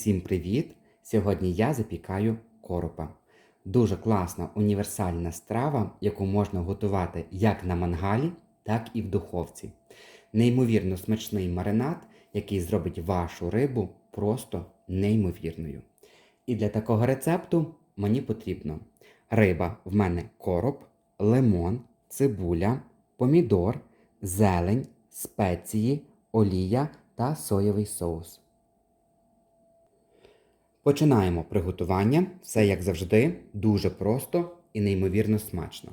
Усім привіт! Сьогодні я запікаю коропа. Дуже класна універсальна страва, яку можна готувати як на мангалі, так і в духовці. Неймовірно смачний маринад, який зробить вашу рибу просто неймовірною. І для такого рецепту мені потрібно риба, в мене короб, лимон, цибуля, помідор, зелень, спеції, олія та соєвий соус. Починаємо приготування. Все як завжди, дуже просто і неймовірно смачно.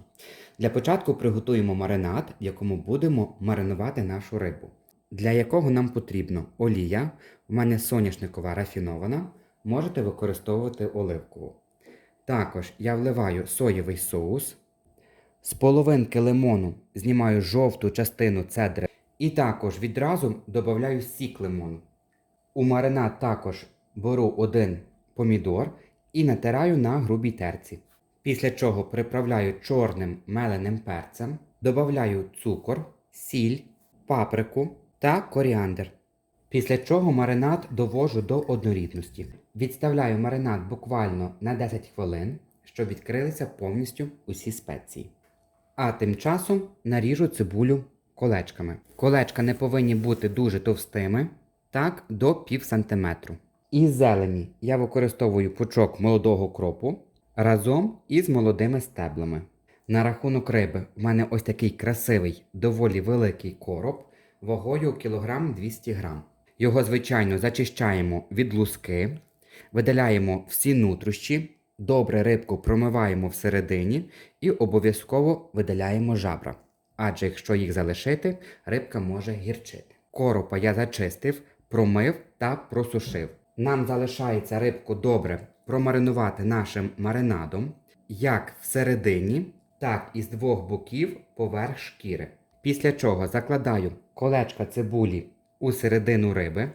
Для початку приготуємо маринад, в якому будемо маринувати нашу рибу. Для якого нам потрібно олія. У мене соняшникова рафінована, можете використовувати оливкову. Також я вливаю соєвий соус. З половинки лимону знімаю жовту частину цедри і також відразу додаю сік лимону. У маринад також беру один помідор і натираю на грубій терці. Після чого приправляю чорним меленим перцем, додаю цукор, сіль, паприку та коріандр. Після чого маринад довожу до однорідності. Відставляю маринад буквально на 10 хвилин, щоб відкрилися повністю усі спеції. А тим часом наріжу цибулю колечками. Колечка не повинні бути дуже товстими, так до пів сантиметру. Із зелені я використовую пучок молодого кропу разом із молодими стеблами. На рахунок риби в мене ось такий красивий, доволі великий короб вагою кілограм 200 грам. Його, звичайно, зачищаємо від луски, видаляємо всі нутрощі, добре рибку промиваємо всередині і обов'язково видаляємо жабра. Адже якщо їх залишити, рибка може гірчити. Коропа я зачистив, промив та просушив. Нам залишається рибку добре промаринувати нашим маринадом, як всередині, так і з двох боків поверх шкіри. Після чого закладаю колечка цибулі у середину риби,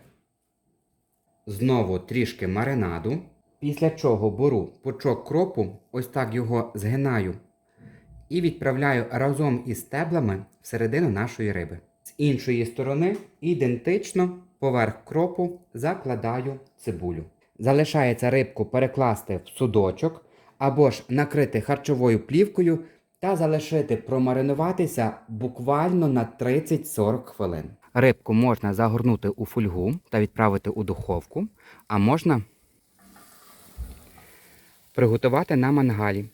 знову трішки маринаду. Після чого беру пучок кропу, ось так його згинаю і відправляю разом із стеблами всередину нашої риби. З іншої сторони, ідентично поверх кропу закладаю цибулю. Залишається рибку перекласти в судочок або ж накрити харчовою плівкою та залишити промаринуватися буквально на 30-40 хвилин. Рибку можна загорнути у фольгу та відправити у духовку, а можна приготувати на мангалі.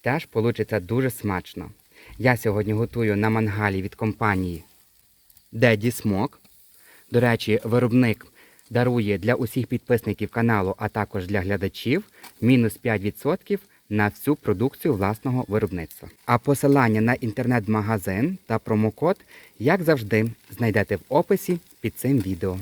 Теж вийде дуже смачно. Я сьогодні готую на мангалі від компанії Daddy Смок. До речі, виробник дарує для усіх підписників каналу, а також для глядачів мінус 5% на всю продукцію власного виробництва. А посилання на інтернет-магазин та промокод, як завжди, знайдете в описі під цим відео.